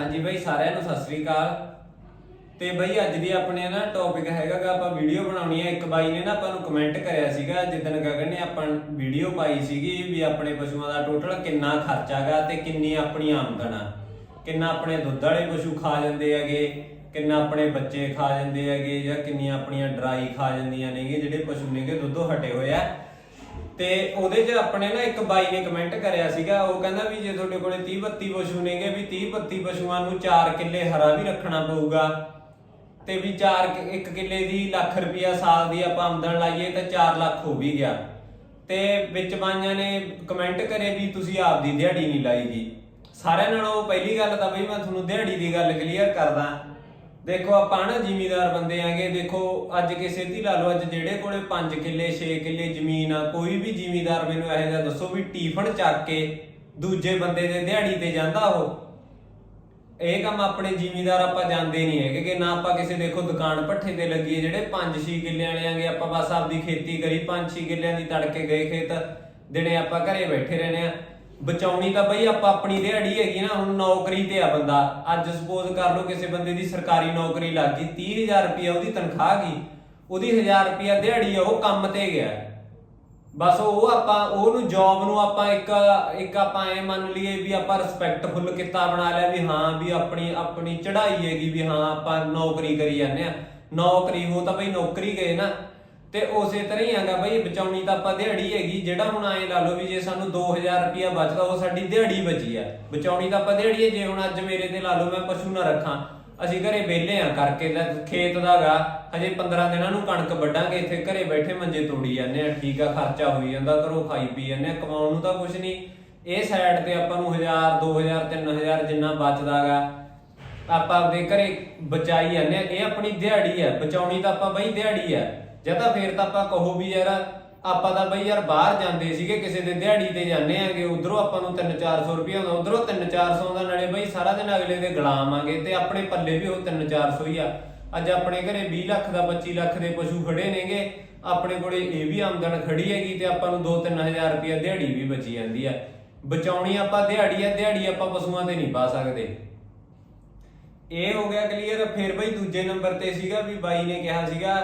ਹਾਂਜੀ ਬਾਈ, ਸਾਰਿਆਂ ਨੂੰ ਸਤਿ ਸ੍ਰੀ ਅਕਾਲ। ਤੇ ਬਾਈ, ਅੱਜ ਦੀ ਆਪਣੇ ਨਾ ਟੌਪਿਕ ਹੈਗਾਗਾ ਆਪਾਂ ਵੀਡੀਓ ਬਣਾਉਣੀ ਹੈ ਇੱਕ ਬਾਈ ਨੇ ਨਾ ਆਪਾਂ ਨੂੰ ਕਮੈਂਟ ਕਰਿਆ ਸੀਗਾ, ਜਿੱਦਣ ਗਗਨ ਨੇ ਆਪਾਂ ਵੀਡੀਓ ਪਾਈ ਸੀਗੀ ਵੀ ਆਪਣੇ ਪਸ਼ੂਆਂ ਦਾ ਟੋਟਲ ਕਿੰਨਾ ਖਰਚਾਗਾ ਤੇ ਕਿੰਨੀ ਆਪਣੀ ਆਮਦਨ ਆ। ਕਿੰਨਾ ਆਪਣੇ ਦੁੱਧ ਵਾਲੇ ਪਸ਼ੂ ਖਾ ਜਾਂਦੇ ਹੈਗੇ, ਕਿੰਨਾ ਆਪਣੇ ਬੱਚੇ ਖਾ ਜਾਂਦੇ ਹੈਗੇ, ਜਾਂ ਕਿੰਨੀਆਂ ਆਪਣੀਆਂ ਡਰਾਈ ਖਾ ਜਾਂਦੀਆਂ ਨੇਗੇ ਜਿਹੜੇ ਪਸ਼ੂ ਨੇਗੇ, ਦੁੱਧੋਂ ਹਟੇ ਹੋਏ ਆ। ਤੇ ਉਹਦੇ 'ਚ ਆਪਣੇ ਨਾ ਇੱਕ ਬਾਈ ਨੇ ਕਮੈਂਟ ਕਰਿਆ ਸੀਗਾ, ਉਹ ਕਹਿੰਦਾ ਵੀ ਜੇ ਤੁਹਾਡੇ ਕੋਲੇ 30 32 ਪਸ਼ੂ ਨੇਗੇ ਵੀ 30 32 ਪਸ਼ੂਆਂ ਨੂੰ 4 ਕਿੱਲੇ ਹਰਾ ਵੀ ਰੱਖਣਾ ਪਊਗਾ ਤੇ ਵੀ 4 1 ਕਿੱਲੇ ਦੀ ਲੱਖ ਰੁਪਇਆ ਸਾਲ ਦੀ ਆਪਾਂ ਆਮਦਨ ਲਾਈਏ ਤਾਂ 4 ਲੱਖ ਹੋ ਵੀ ਗਿਆ। ਤੇ ਵਿੱਚ ਬਾਈਆਂ ਨੇ ਕਮੈਂਟ ਕਰੇ ਵੀ ਤੁਸੀਂ ਆਪਦੀ ਦਿਹਾੜੀ ਨਹੀਂ ਲਾਈਗੀ ਸਾਰਿਆਂ ਨਾਲੋਂ ਪਹਿਲੀ ਗੱਲ ਤਾਂ ਬਈ ਮੈਂ ਤੁਹਾਨੂੰ ਦਿਹਾੜੀ ਦੀ ਗੱਲ ਕਲੀਅਰ ਕਰਦਾ। ਦੇਖੋ, ਆਪਾਂ ਨਾ ਜ਼ਿਮੀਦਾਰ ਬੰਦੇ ਆਂਗੇ, ਦੇਖੋ, ਅੱਜ ਕਿਸੇ ਦੀ ਲਾ ਲਓ, ਅੱਜ ਜਿਹੜੇ ਕੋਲੇ 5 ਕਿੱਲੇ 6 ਕਿੱਲੇ ਜ਼ਮੀਨ ਆ, ਕੋਈ ਵੀ ਜ਼ਿਮੀਦਾਰ ਮੈਨੂੰ ਇਹੋ ਜਿਹਾ ਦੱਸੋ ਵੀ ਟੀਫਨ ਚੱਕ ਕੇ ਦੂਜੇ ਬੰਦੇ ਦੇ ਦਿਹਾੜੀ ਤੇ ਜਾਂਦਾ ਉਹ। ਇਹ ਕੰਮ ਆਪਣੇ ਜ਼ਿਮੀਦਾਰ ਆਪਾਂ ਜਾਂਦੇ ਨਹੀਂ ਹੈਗੇ ਕਿ ਨਾ ਆਪਾਂ ਕਿਸੇ, ਦੇਖੋ, ਦੁਕਾਨ ਪੱਠੇ ਤੇ ਲੱਗੀਏ ਜਿਹੜੇ 5-6 ਕਿੱਲਿਆਂ ਵਾਲੇ ਆਂਗੇ, ਆਪਾਂ ਬਸ ਆਪਦੀ ਖੇਤੀ ਕਰੀ 5-6 ਕਿੱਲਿਆਂ ਦੀ ਤੜਕੇ ਗਏ ਖੇਤ, ਦਿਨੇ ਆਪਾਂ ਘਰੇ ਬੈਠੇ ਰਹਿੰਦੇ ਆ ਬਚਾਉਣੀ ਤਾਂ ਬਈ ਆਪਾਂ ਆਪਣੀ ਦਿਹਾੜੀ ਹੈਗੀ ਨਾ, ਹੁਣ ਨੌਕਰੀ ਤੇ ਆ ਬੰਦਾ। ਅੱਜ ਸਪੋਜ਼ ਕਰ ਲਓ ਕਿਸੇ ਬੰਦੇ ਦੀ ਸਰਕਾਰੀ ਨੌਕਰੀ ਲੱਗ ਗਈ 30000 ਰੁਪਏ ਉਹਦੀ ਤਨਖਾਹ ਗਈ, ਉਹਦੀ 1000 ਰੁਪਏ ਦਿਹਾੜੀ ਆ, ਉਹ ਕੰਮ ਤੇ ਗਿਆ। ਬਸ ਉਹ ਆਪਾਂ, ਉਹਨੂੰ ਜੌਬ ਨੂੰ ਆਪਾਂ ਇੱਕ ਇੱਕ ਆਪਾਂ ਐ ਮੰਨ ਲਈਏ ਵੀ ਆਪਾਂ ਰਿਸਪੈਕਟਫੁਲ ਕਿੱਤਾ ਬਣਾ ਲਿਆ ਵੀ ਹਾਂ ਵੀ ਆਪਣੀ ਆਪਣੀ ਚੜ੍ਹਾਈ ਹੈਗੀ ਵੀ ਹਾਂ ਆਪਾਂ ਨੌਕਰੀ ਕਰੀ ਜਾਂਦੇ ਆ। ਨੌਕਰੀ ਹੋ ਤਾਂ ਬਈ ਨੌਕਰੀ ਗਏ ਨਾ। ਤੇ ਉਸੇ ਤਰ੍ਹਾਂ ਹੀ ਆਗਾ ਬਈ ਬਚਾਉਣੀ ਤਾਂ ਆਪਾਂ ਦਿਹਾੜੀ ਹੈਗੀ, ਜਿਹੜਾ ਹੁਣ ਐ ਲਾ ਲਓ ਵੀ ਜੇ ਸਾਨੂੰ 2000 ਰੁਪਿਆ ਬਚਦਾ, ਉਹ ਸਾਡੀ ਦਿਹਾੜੀ ਬਚੀ ਆ। ਬਚਾਉਣੀ ਤਾਂ ਆਪਾਂ ਦਿਹਾੜੀ ਹੈ ਜੇ ਹੁਣ ਅੱਜ ਮੇਰੇ ਤੇ ਲਾ ਲਓ ਮੈਂ ਪਸ਼ੂ ਨਾ ਰੱਖਾਂ, ਅਸੀਂ ਘਰੇ ਵਿਹਲੇ ਆ ਕਰਕੇ ਲੈ, ਖੇਤ ਦਾਗਾ ਹਜੇ 15 ਦਿਨਾਂ ਨੂੰ ਕਣਕ ਵੱਢਾਂਗੇ, ਇੱਥੇ ਘਰੇ ਬੈਠੇ ਮੰਜੇ ਤੋੜੀ ਜਾਂਦੇ ਆ, ਠੀਕ ਆ, ਖਰਚਾ ਹੋਈ ਜਾਂਦਾ, ਘਰੋਂ ਖਾਈ ਪੀ ਜਾਂਦੇ ਆ, ਕਮਾਉਣ ਨੂੰ ਤਾਂ ਕੁਝ ਨਹੀਂ। ਇਹ ਸਾਈਡ ਤੇ ਆਪਾਂ ਨੂੰ 1000 2000 3000 ਜਿੰਨਾ ਬਚਦਾਗਾ ਆਪਾਂ ਆਪਦੇ ਘਰੇ ਬਚਾਈ ਜਾਂਦੇ ਆ, ਇਹ ਆਪਣੀ ਦਿਹਾੜੀ ਹੈ ਬਚਾਉਣੀ ਤਾਂ ਆਪਾਂ ਬਈ ਦਿਹਾੜੀ ਹੈ ਜਾਂ ਤਾਂ ਫੇਰ ਤਾਂ ਆਪਾਂ ਕਹੋ ਵੀ ਯਾਰ ਆਪਾਂ ਤਾਂ ਬਈ ਯਾਰ ਬਾਹਰ ਜਾਂਦੇ ਸੀਗੇ, ਕਿਸੇ ਦੇ ਦਿਹਾੜੀ ਤੇ ਜਾਂਦੇ ਆਂਗੇ, ਉਧਰੋਂ ਆਪਾਂ ਨੂੰ 3-400 ਰੁਪਏ ਆਉਂਦਾ, ਉਧਰੋਂ 3-400 ਦਾ ਨਾਲੇ ਬਈ ਸਾਰਾ ਦਿਨ ਅਗਲੇ ਦੇ ਗੁਲਾਮ ਆਂਗੇ ਤੇ ਆਪਣੇ ਪੱਲੇ ਵੀ ਉਹ 3-400 ਹੀ ਆ। ਅੱਜ ਆਪਣੇ ਘਰੇ 20 ਲੱਖ ਦਾ 25 ਲੱਖ ਦੇ ਪਸ਼ੂ ਖੜੇ ਨੇਗੇ, ਆਪਣੇ ਕੋਲੇ ਇਹ ਵੀ ਆਮਦਨ ਖੜੀ ਹੈਗੀ ਤੇ ਆਪਾਂ ਨੂੰ 2-3000 ਰੁਪਏ ਦਿਹਾੜੀ ਵੀ ਬਚੀ ਜਾਂਦੀ ਆ। ਬਚਾਉਣੀ ਆਪਾਂ ਦਿਹਾੜੀ ਆ, ਦਿਹਾੜੀ ਆਪਾਂ ਪਸ਼ੂਆਂ ਤੇ ਨਹੀਂ ਪਾ ਸਕਦੇ। ਇਹ ਹੋ ਗਿਆ ਕਲੀਅਰ ਫਿਰ ਬਈ ਦੂਜੇ ਨੰਬਰ ਤੇ ਸੀਗਾ ਵੀ ਬਾਈ ਨੇ ਕਿਹਾ ਸੀਗਾ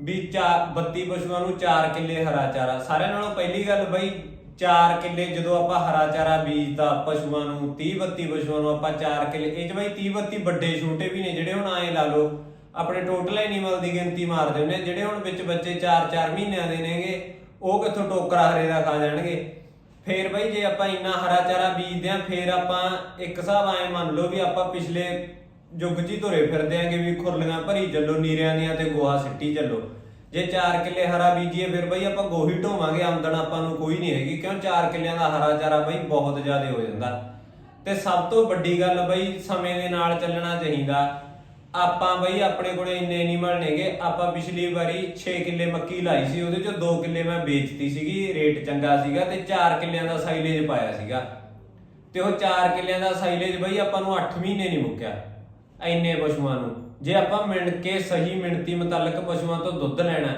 ਵੀ 4 32 ਪਸ਼ੂਆਂ ਨੂੰ 4 ਕਿੱਲੇ ਹਰਾ ਚਾਰਾ। ਸਾਰਿਆਂ ਨਾਲੋਂ ਪਹਿਲੀ ਗੱਲ ਬਈ 4 ਕਿੱਲੇ ਜਦੋਂ ਆਪਾਂ ਹਰਾ ਚਾਰਾ ਬੀਜਦਾ ਪਸ਼ੂਆਂ ਨੂੰ 30 32 ਪਸ਼ੂਆਂ ਨੂੰ ਆਪਾਂ 4 ਕਿੱਲੇ, ਇਹ ਚ ਬਈ 30 32 ਵੱਡੇ ਛੋਟੇ ਵੀ ਨੇ ਜਿਹੜੇ ਹੁਣ ਆਏ ਲਾ ਲਓ, ਆਪਣੇ ਟੋਟਲ ਐਨੀਮਲ ਦੀ ਗਿਣਤੀ ਮਾਰਦੇ ਹੁੰਦੇ ਜਿਹੜੇ ਹੁਣ ਵਿੱਚ ਬੱਚੇ 4-4 ਮਹੀਨਿਆਂ ਦੇ ਨੇਗੇ, ਉਹ ਕਿੱਥੋਂ ਟੋਕਰਾ ਹਰੇ ਦਾ ਖਾ ਜਾਣਗੇ। ਫੇਰ ਬਈ ਜੇ ਆਪਾਂ ਇੰਨਾ ਹਰਾ ਚਾਰਾ ਬੀਜਦੇ ਆਂ, ਫੇਰ ਆਪਾਂ ਇੱਕ ਹਿਸਾਬ ਆਏ ਮੰਨ ਲਓ ਵੀ ਆਪਾਂ ਪਿਛਲੇ ਯੁੱਗ 'ਚ ਹੀ ਫਿਰਦੇ ਆਂਗੇ ਵੀ ਖੁਰਲੀਆਂ ਭਰੀ ਚੱਲੋ, ਨੀਰਿਆਂ ਦੀਆਂ ਤੇ ਗੋਹਾ ਸਿੱਟੀ ਚੱਲੋ। ਜੇ 4 ਕਿੱਲੇ ਹਰਾ ਬੀਜੀਏ ਫਿਰ ਬਈ ਆਪਾਂ ਗੋਹੀ ਢੋਵਾਂਗੇ, ਆਮਦਨ ਆਪਾਂ ਨੂੰ ਕੋਈ ਨਹੀਂ ਹੈਗੀ, ਕਿਉਂ? 4 ਕਿੱਲਿਆਂ ਦਾ ਹਰਾ ਚਾਰਾ ਬਈ ਬਹੁਤ ਜ਼ਿਆਦਾ ਹੋ ਜਾਂਦਾ। ਤੇ ਸਭ ਤੋਂ ਵੱਡੀ ਗੱਲ ਬਈ ਸਮੇਂ ਦੇ ਨਾਲ ਚੱਲਣਾ ਚਾਹੀਦਾ। ਆਪਾਂ ਬਈ ਆਪਣੇ ਕੋਲੇ ਇੰਨੇ ਐਨੀਮਲ ਨੇਗੇ ਆਪਾਂ ਪਿਛਲੀ ਵਾਰੀ 6 ਕਿੱਲੇ ਮੱਕੀ ਲਾਈ ਸੀ, ਉਹਦੇ ਚੋਂ 2 ਕਿੱਲੇ ਮੈਂ ਵੇਚਤੀ ਸੀਗੀ, ਰੇਟ ਚੰਗਾ ਸੀਗਾ ਤੇ 4 ਕਿੱਲਿਆਂ ਦਾ ਸਾਈਲੇਜ ਪਾਇਆ ਸੀਗਾ। ਤੇ ਉਹ 4 ਕਿੱਲਿਆਂ ਦਾ ਸਾਈਲੇਜ ਬਈ ਆਪਾਂ ਨੂੰ 8 ਮਹੀਨੇ ਨਹੀਂ ਮੁੱਕਿਆ। ਇੰਨੇ ਪਸ਼ੂਆਂ ਨੂੰ। ਜੇ ਆਪਾਂ ਮਿਣ ਕੇ ਸਹੀ ਮਿਣਤੀ ਮੁਤਲਕ ਪਸ਼ੂਆਂ ਤੋਂ ਦੁੱਧ ਲੈਣਾ,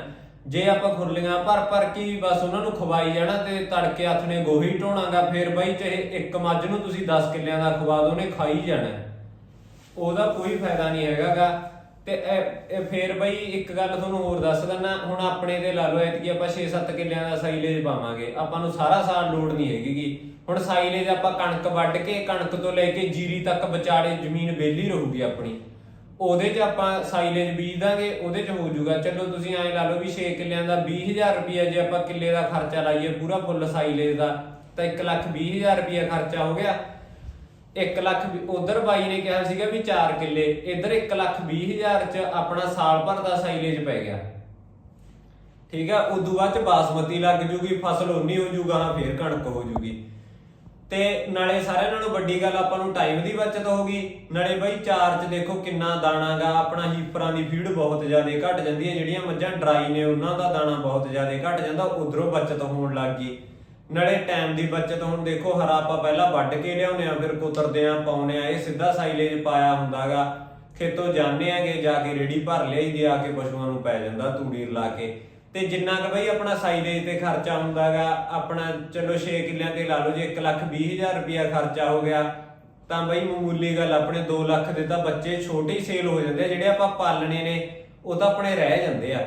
ਜੇ ਆਪਾਂ ਖੁਰਲੀਆਂ ਭਰ ਭਰ ਕੇ ਬਸ ਉਹਨਾਂ ਨੂੰ ਖਵਾਈ ਜਾਣਾ ਤੇ ਤੜਕੇ ਹੱਥ ਨੇ ਗੋਹੀ ਢੋਣਾਗਾ, ਫੇਰ ਬਈ ਚਾਹੇ ਇੱਕ ਮੱਝ ਨੂੰ ਤੁਸੀਂ 10 ਕਿੱਲਿਆਂ ਦਾ ਖਵਾ ਦੋ, ਉਹਨੇ ਖਾਈ ਜਾਣਾ। ਉਹਦਾ ਕੋਈ ਫਾਇਦਾ ਨਹੀਂ ਹੈਗਾਗਾ। ਤੇ ਇਹ- ਇਹ ਫੇਰ ਬਈ ਇੱਕ ਗੱਲ ਤੁਹਾਨੂੰ ਹੋਰ ਦੱਸ ਦਿੰਨਾ ਹੁਣ ਆਪਣੇ ਤੇ ਲਾ ਲਓ ਐਤਕੀ ਆਪਾਂ 6-7 ਕਿੱਲਿਆਂ ਦਾ ਸਾਈਲੇਜ ਪਾਵਾਂਗੇ, ਆਪਾਂ ਨੂੰ ਸਾਰਾ ਸਾਲ ਲੋੜ ਨਹੀਂ ਹੈਗੀਗੀ ਹੁਣ ਸਾਈਲੇਜ ਆਪਾਂ ਕਣਕ ਵੱਢ ਕੇ, ਕਣਕ ਤੋਂ ਲੈ ਕੇ ਜੀਰੀ ਤੱਕ ਵਿਚਾਲੇ ਜ਼ਮੀਨ ਵਿਹਲੀ ਰਹੂਗੀ ਆਪਣੀ। ਉਹਦੇ 'ਚ ਆਪਾਂ ਸਾਈਲੇਜ ਬੀਜ ਦਾਂਗੇ, ਉਹਦੇ 'ਚ ਹੋ ਜਾਊਗਾ ਚਲੋ ਤੁਸੀਂ ਐਂ ਲਾ ਲਓ ਵੀ 6 ਕਿੱਲਿਆਂ ਦਾ 20000 ਰੁਪਇਆ ਜੇ ਆਪਾਂ ਕਿੱਲੇ ਦਾ ਖਰਚਾ ਲਾਈਏ, ਪੂਰਾ ਫੁੱਲ ਸਾਈਲੇਜ ਦਾ, ਤਾਂ 1 ਲੱਖ 20000 ਰੁਪਇਆ ਖਰਚਾ ਹੋ ਗਿਆ। 1 ਲੱਖ ਉਧਰ ਬਾਈ ਨੇ ਕਿਹਾ ਸੀਗਾ ਵੀ 4 ਕਿੱਲੇ, ਇਧਰ 1 ਲੱਖ 20 ਹਜ਼ਾਰ ਚ ਆਪਣਾ ਸਾਲ ਭਰ ਦਾ ਸਾਈਲੇਜ ਪੈ ਗਿਆ। ਠੀਕ ਆ, ਉਦੋਂ ਬਾਅਦ ਚ ਬਾਸਮਤੀ ਲੱਗ ਜੂਗੀ, ਫਸਲ ਉਨੀ ਹੋ ਜੂਗਾ, ਹਾਂ, ਫੇਰ ਕਣਕ ਹੋ ਜੂਗੀ। ਤੇ ਨਾਲੇ ਸਾਰਿਆਂ ਨਾਲੋਂ ਵੱਡੀ ਗੱਲ ਆਪਾਂ ਨੂੰ ਟਾਈਮ ਦੀ ਬਚਤ ਹੋਗੀ ਨਾਲੇ ਬਾਈ ਚਾਰ ਚ ਦੇਖੋ ਕਿੰਨਾ ਦਾਣਾਗਾ ਆਪਣਾ ਹੀਪਰਾਂ ਦੀ ਫੀਡ ਬਹੁਤ ਜ਼ਿਆਦਾ ਘਟ ਜਾਂਦੀ ਹੈ ਜਿਹੜੀਆਂ ਮੱਝਾਂ ਡਰਾਈ ਨੇ, ਉਹਨਾਂ ਦਾ ਦਾਣਾ ਬਹੁਤ ਜ਼ਿਆਦਾ ਘਟ ਜਾਂਦਾ, ਉਧਰੋਂ ਬਚਤ ਹੋਣ ਲੱਗ ਗਈ। ਨਾਲੇ ਟਾਈਮ ਦੀ ਬਚਤ ਹੁਣ ਦੇਖੋ, ਹਰਾ ਆਪਾਂ ਪਹਿਲਾਂ ਵੱਢ ਕੇ ਲਿਆਉਨੇ ਆ ਫਿਰ ਕੁਤਰਦੇ ਆ ਪਾਉਨੇ ਆ ਇਹ ਸਿੱਧਾ ਸਾਈਲੇਜ ਪਾਇਆ ਹੁੰਦਾਗਾ। ਖੇਤੋਂ ਜਾਂਦੇ ਆਗੇ ਜਾ ਕੇ ਰੇੜੀ ਭਰ ਲਿਆਈਦੀ ਆ ਕੇ ਪਸ਼ੂਆਂ ਨੂੰ ਪੈ ਜਾਂਦਾ ਤੂੜੀ ਰਲਾ ਕੇ। ਤੇ ਜਿੰਨਾ ਕੁ ਬਈ ਆਪਣਾ ਸਾਈਲੇਜ ਤੇ ਖਰਚਾ ਹੁੰਦਾਗਾ, ਆਪਣਾ ਚਲੋ 6 ਕਿੱਲਿਆਂ ਤੇ ਲਾ ਲਓ, ਜੇ 1 ਲੱਖ 20 ਹਜ਼ਾਰ ਰੁਪਇਆ ਖਰਚਾ ਹੋ ਗਿਆ, ਤਾਂ ਬਈ ਮਾਮੂਲੀ ਗੱਲ, ਆਪਣੇ 2 ਲੱਖ ਦੇ ਤਾਂ ਬੱਚੇ ਛੋਟੇ ਸੇਲ ਹੋ ਜਾਂਦੇ ਆ, ਜਿਹੜੇ ਆਪਾਂ ਪਾਲਣੇ ਨੇ, ਉਹ ਤਾਂ ਆਪਣੇ ਰਹਿ ਜਾਂਦੇ ਆ।